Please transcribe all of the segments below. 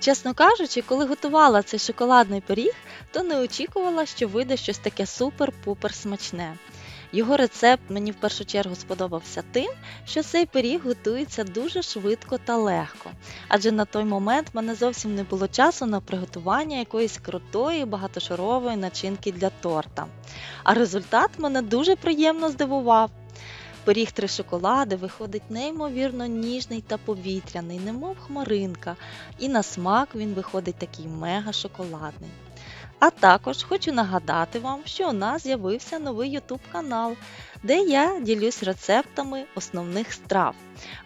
Чесно кажучи, коли готувала цей шоколадний пиріг, то не очікувала, що вийде щось таке супер-пупер смачне. Його рецепт мені в першу чергу сподобався тим, що цей пиріг готується дуже швидко та легко, адже на той момент в мене зовсім не було часу на приготування якоїсь крутої багатошарової начинки для торта. А результат мене дуже приємно здивував. Пиріг три шоколади виходить неймовірно ніжний та повітряний, немов хмаринка, і на смак він виходить такий мега шоколадний. А також хочу нагадати вам, що у нас з'явився новий YouTube канал, де я ділюсь рецептами основних страв.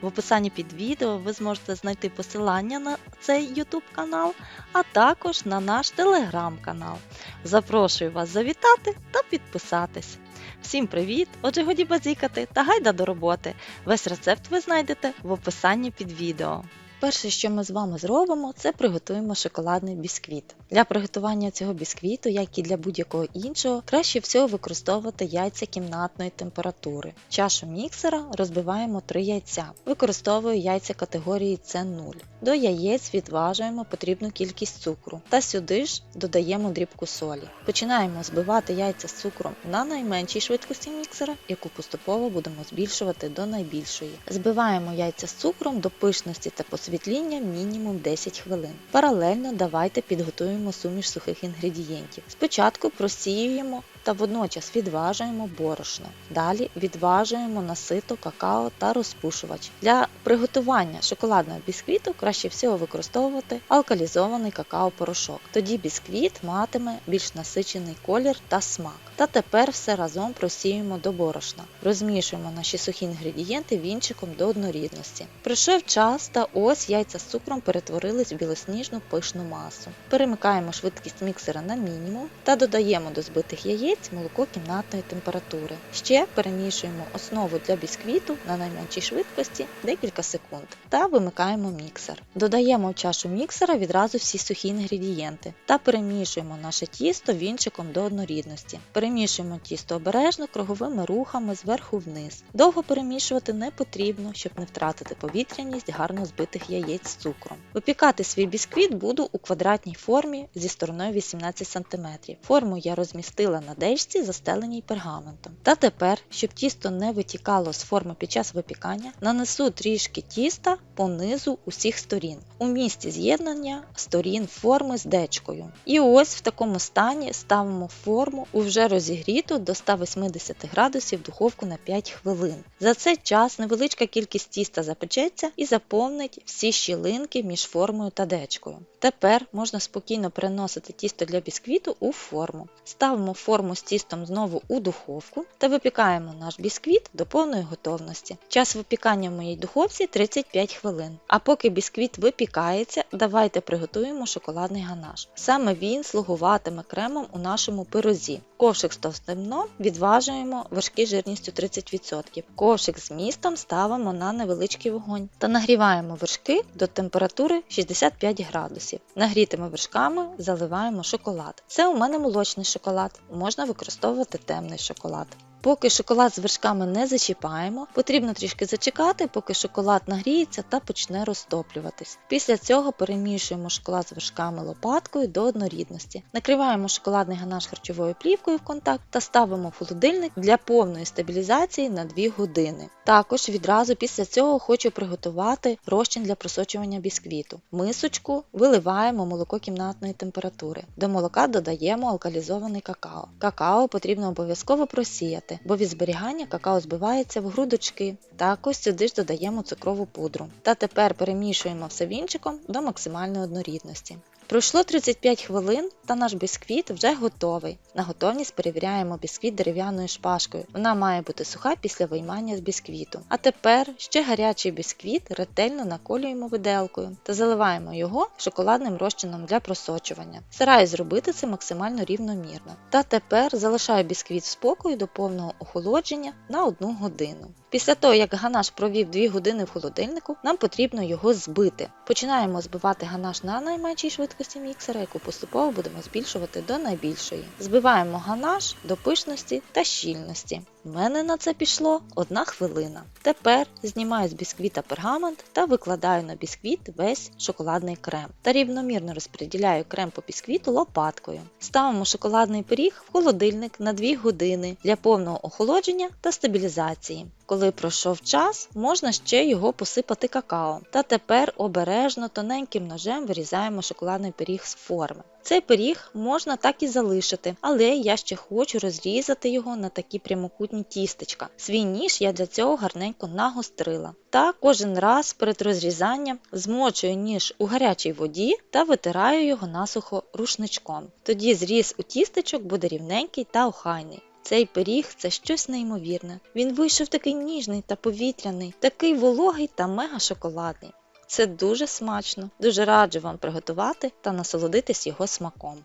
В описанні під відео ви зможете знайти посилання на цей YouTube канал, а також на наш телеграм-канал. Запрошую вас завітати та підписатись. Всім привіт! Отже, годі базікати та гайда до роботи. Весь рецепт ви знайдете в описанні під відео. Перше, що ми з вами зробимо, це приготуємо шоколадний бісквіт. Для приготування цього бісквіту, як і для будь-якого іншого, краще всього використовувати яйця кімнатної температури. В чашу міксера розбиваємо 3 яйця. Використовую яйця категорії С0. До яєць відважуємо потрібну кількість цукру та сюди ж додаємо дрібку солі. Починаємо збивати яйця з цукром на найменшій швидкості міксера, яку поступово будемо збільшувати до найбільшої. Збиваємо яйця з цукром до пишності та посвітління мінімум 10 хвилин. Паралельно давайте підготуємо суміш сухих інгредієнтів. Спочатку просіюємо та водночас відважуємо борошно. Далі відважуємо на сито, какао та розпушувач. Для приготування шоколадного бісквіту краще всього використовувати алкалізований какао-порошок. Тоді бісквіт матиме більш насичений колір та смак. Та тепер все разом просіюємо до борошна. Розмішуємо наші сухі інгредієнти вінчиком до однорідності. Пройшов час та ось яйця з цукром перетворились в білосніжну пишну масу. Перемикаємо швидкість міксера на мінімум та додаємо до збитих яєць молоко кімнатної температури. Ще перемішуємо основу для бісквіту на найменшій швидкості декілька секунд та вимикаємо міксер. Додаємо в чашу міксера відразу всі сухі інгредієнти та перемішуємо наше тісто вінчиком до однорідності. Перемішуємо тісто обережно круговими рухами зверху вниз. Довго перемішувати не потрібно, щоб не втратити повітряність гарно збитих яєць з цукром. Випікати свій бісквіт буду у квадратній формі зі стороною 18 см. Форму я розмістила на дечці, застеленій пергаментом. Та тепер, щоб тісто не витікало з форми під час випікання, нанесу трішки тіста по низу усіх сторін у місці з'єднання сторін форми з дечкою. І ось в такому стані ставимо форму у вже розігріту до 180 градусів духовку на 5 хвилин. За цей час невеличка кількість тіста запечеться і заповнить всі щілинки між формою та дечкою. Тепер можна спокійно переносити тісто для бісквіту у форму. Ставимо форму з тістом знову у духовку та випікаємо наш бісквіт до повної готовності. Час випікання в моїй духовці 35 хвилин. А поки бісквіт випікається, давайте приготуємо шоколадний ганаш. Саме він слугуватиме кремом у нашому пирозі. Ковшик з товстим дном відважуємо вершки жирністю 30%. Ковшик з містом ставимо на невеличкий вогонь та нагріваємо вершки до температури 65 градусів. Нагрітими вершками заливаємо шоколад. Це у мене молочний шоколад, можна використовувати темний шоколад. Поки шоколад з вершками не зачіпаємо, потрібно трішки зачекати, поки шоколад нагріється та почне розтоплюватись. Після цього перемішуємо шоколад з вершками лопаткою до однорідності. Накриваємо шоколадний ганаш харчовою плівкою в контакт та ставимо в холодильник для повної стабілізації на 2 години. Також відразу після цього хочу приготувати розчин для просочування бісквіту. Мисочку виливаємо молоко кімнатної температури. До молока додаємо алкалізований какао. Какао потрібно обов'язково просіяти бо від зберігання какао збивається в грудочки. Також сюди ж додаємо цукрову пудру. Та тепер перемішуємо все вінчиком до максимальної однорідності. Пройшло 35 хвилин та наш бісквіт вже готовий. На готовність перевіряємо бісквіт дерев'яною шпажкою. Вона має бути суха після виймання з бісквіту. А тепер ще гарячий бісквіт ретельно наколюємо виделкою та заливаємо його шоколадним розчином для просочування. Стараюсь зробити це максимально рівномірно. Та тепер залишаю бісквіт в спокою до повного охолодження на 1 годину. Після того, як ганаш провів 2 години в холодильнику, нам потрібно його збити. Починаємо збивати ганаш на найменшій швидкості міксера, яку поступово будемо збільшувати до найбільшої. Збиваємо ганаш до пишності та щільності. У мене на це пішло одна хвилина. Тепер знімаю з бісквіта пергамент та викладаю на бісквіт весь шоколадний крем та рівномірно розподіляю крем по бісквіту лопаткою. Ставимо шоколадний пиріг в холодильник на 2 години для повного охолодження та стабілізації. Коли пройшов час, можна ще його посипати какао. Та тепер обережно тоненьким ножем вирізаємо шоколадний пиріг з форми. Цей пиріг можна так і залишити, але я ще хочу розрізати його на такі прямокутні тістечка. Свій ніж я для цього гарненько нагострила. Та кожен раз перед розрізанням змочую ніж у гарячій воді та витираю його насухо рушничком. Тоді зріз у тістечок буде рівненький та охайний. Цей пиріг це щось неймовірне. Він вийшов такий ніжний та повітряний, такий вологий та мега шоколадний. Це дуже смачно. Дуже раджу вам приготувати та насолодитись його смаком.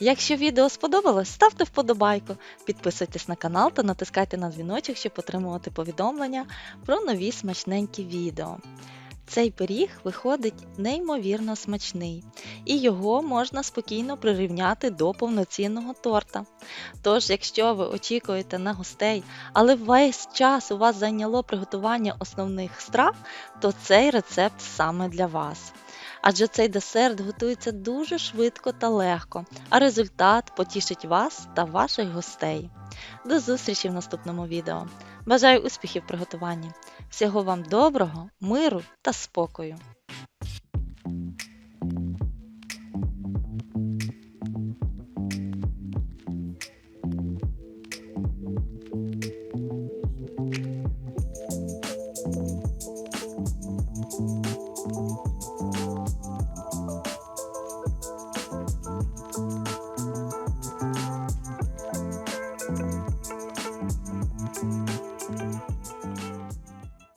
Якщо відео сподобалось, ставте вподобайку, підписуйтесь на канал та натискайте на дзвіночок, щоб отримувати повідомлення про нові смачненькі відео. Цей пиріг виходить неймовірно смачний, і його можна спокійно прирівняти до повноцінного торта. Тож, якщо ви очікуєте на гостей, але весь час у вас зайняло приготування основних страв, то цей рецепт саме для вас. Адже цей десерт готується дуже швидко та легко, а результат потішить вас та ваших гостей. До зустрічі в наступному відео. Бажаю успіхів в приготуванні. Всього вам доброго, миру та спокою!